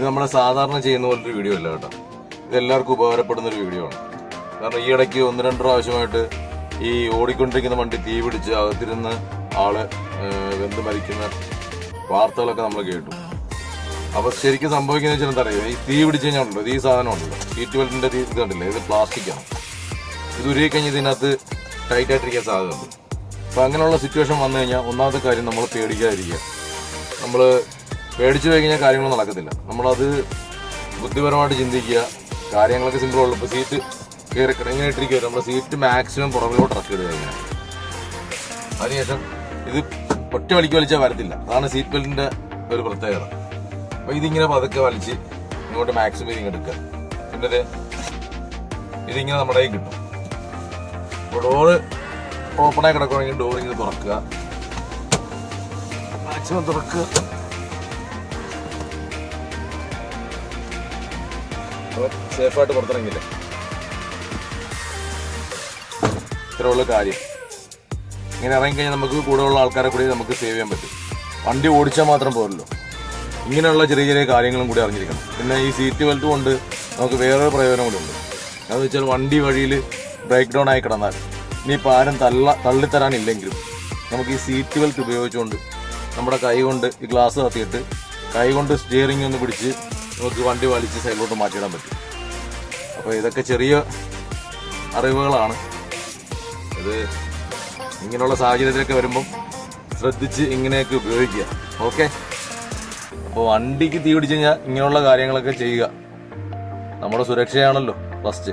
ഇത് നമ്മളെ സാധാരണ ചെയ്യുന്ന പോലൊരു വീഡിയോ അല്ല കേട്ടോ. ഇത് എല്ലാവർക്കും ഉപകാരപ്പെടുന്ന ഒരു വീഡിയോ ആണ്. കാരണം ഈ ഇടയ്ക്ക് ഒന്ന് രണ്ട് പ്രാവശ്യമായിട്ട് ഈ ഓടിക്കൊണ്ടിരിക്കുന്ന വണ്ടി തീ പിടിച്ച് അകത്തിരുന്ന് ആൾ വെന്ത് മരിക്കുന്ന വാർത്തകളൊക്കെ നമ്മൾ കേട്ടു. അപ്പൊ ശരിക്കും സംഭവിക്കുന്നത് വെച്ചാൽ എന്താ പറയുക ഈ തീ പിടിച്ച് കഴിഞ്ഞാൽ ഈ സാധനം ഉണ്ടല്ലോ. ഈ ബെൽറ്റിന്റെ തീ കണ്ടില്ലേ? ഇത് പ്ലാസ്റ്റിക് ആണ്. ഇത് ഉരുകി കഴിഞ്ഞ് ഇതിനകത്ത് ടൈറ്റ് ആയിട്ടിരിക്കാൻ സാധ്യതയുണ്ട്. അപ്പൊ അങ്ങനെയുള്ള സിറ്റുവേഷൻ വന്നു കഴിഞ്ഞാൽ ഒന്നാമത്തെ കാര്യം നമ്മൾ പേടിക്കാതിരിക്കുക. നമ്മൾ പേടിച്ചു പോയി കഴിഞ്ഞാൽ കാര്യങ്ങളൊന്നും നടക്കത്തില്ല. നമ്മളത് ബുദ്ധിപരമായിട്ട് ചിന്തിക്കുക. കാര്യങ്ങളൊക്കെ സിമ്പിൾ ഉള്ളൂ ഇപ്പോൾ സീറ്റ് കയറി ഇങ്ങനെ ഇട്ടിരിക്കുക നമ്മുടെ സീറ്റ് മാക്സിമം പുറകിലോട്ട് ഇറക്കി ഇടുക കഴിഞ്ഞാൽ അതിനുശേഷം ഇത് ഒറ്റ വലിക്ക് വലിച്ചാൽ വരത്തില്ല. അതാണ് സീറ്റ് ബെൽറ്റിന്റെ ഒരു പ്രത്യേകത. അപ്പോൾ ഇതിങ്ങനെ പതുക്കെ വലിച്ച് ഇങ്ങോട്ട് മാക്സിമം ഇതിങ്ങനെ എടുക്കുക. പിന്നെ ഇതിങ്ങനെ നമ്മുടെ കയ്യിൽ കിട്ടും. അപ്പോൾ ഡോറ് ഓപ്പണായി കിടക്കുകയാണെങ്കിൽ ഡോർ ഇങ്ങനെ തുറക്കുക. മാക്സിമം തുറക്കുക. സേഫായിട്ട് പുറത്തിറങ്ങില്ലേ ഇത്രയുള്ള കാര്യം. ഇങ്ങനെ ഇറങ്ങിക്കഴിഞ്ഞാൽ നമുക്ക് കൂടെയുള്ള ആൾക്കാരെ കൂടി നമുക്ക് സേവ് ചെയ്യാൻ പറ്റും. വണ്ടി ഓടിച്ചാൽ മാത്രം പോരല്ലോ. ഇങ്ങനെയുള്ള ചെറിയ ചെറിയ കാര്യങ്ങളും കൂടി അറിഞ്ഞിരിക്കണം. പിന്നെ ഈ സീറ്റ് ബെൽറ്റ് കൊണ്ട് നമുക്ക് വേറൊരു പ്രയോജനം കൂടി ഉണ്ട്. അതെന്ന് വെച്ചാൽ വണ്ടി വഴിയിൽ ബ്രേക്ക് ഡൗൺ ആയി കിടന്നാൽ ഇനിയിപ്പോൾ ആരും തള്ള തള്ളിത്തരാനില്ലെങ്കിലും നമുക്ക് ഈ സീറ്റ് ബെൽറ്റ് ഉപയോഗിച്ചുകൊണ്ട് നമ്മുടെ കൈ കൊണ്ട് ഈ ഗ്ലാസ് കത്തിയിട്ട് കൈ കൊണ്ട് സ്റ്റിയറിംഗ് ഒന്ന് പിടിച്ച് നമുക്ക് വണ്ടി വലിച്ച് സൈഡിലോട്ട് മാറ്റിയിടാൻ പറ്റും. അപ്പോൾ ഇതൊക്കെ ചെറിയ അറിവുകളാണ്. ഇത് ഇങ്ങനെയുള്ള സാഹചര്യത്തിലൊക്കെ വരുമ്പം ശ്രദ്ധിച്ച് ഇങ്ങനെയൊക്കെ ഉപയോഗിക്കുക. ഓക്കെ? അപ്പോൾ വണ്ടിക്ക് തീ പിടിച്ച് കഴിഞ്ഞാൽ ഇങ്ങനെയുള്ള കാര്യങ്ങളൊക്കെ ചെയ്യുക. നമ്മുടെ സുരക്ഷയാണല്ലോ ഫസ്റ്റ്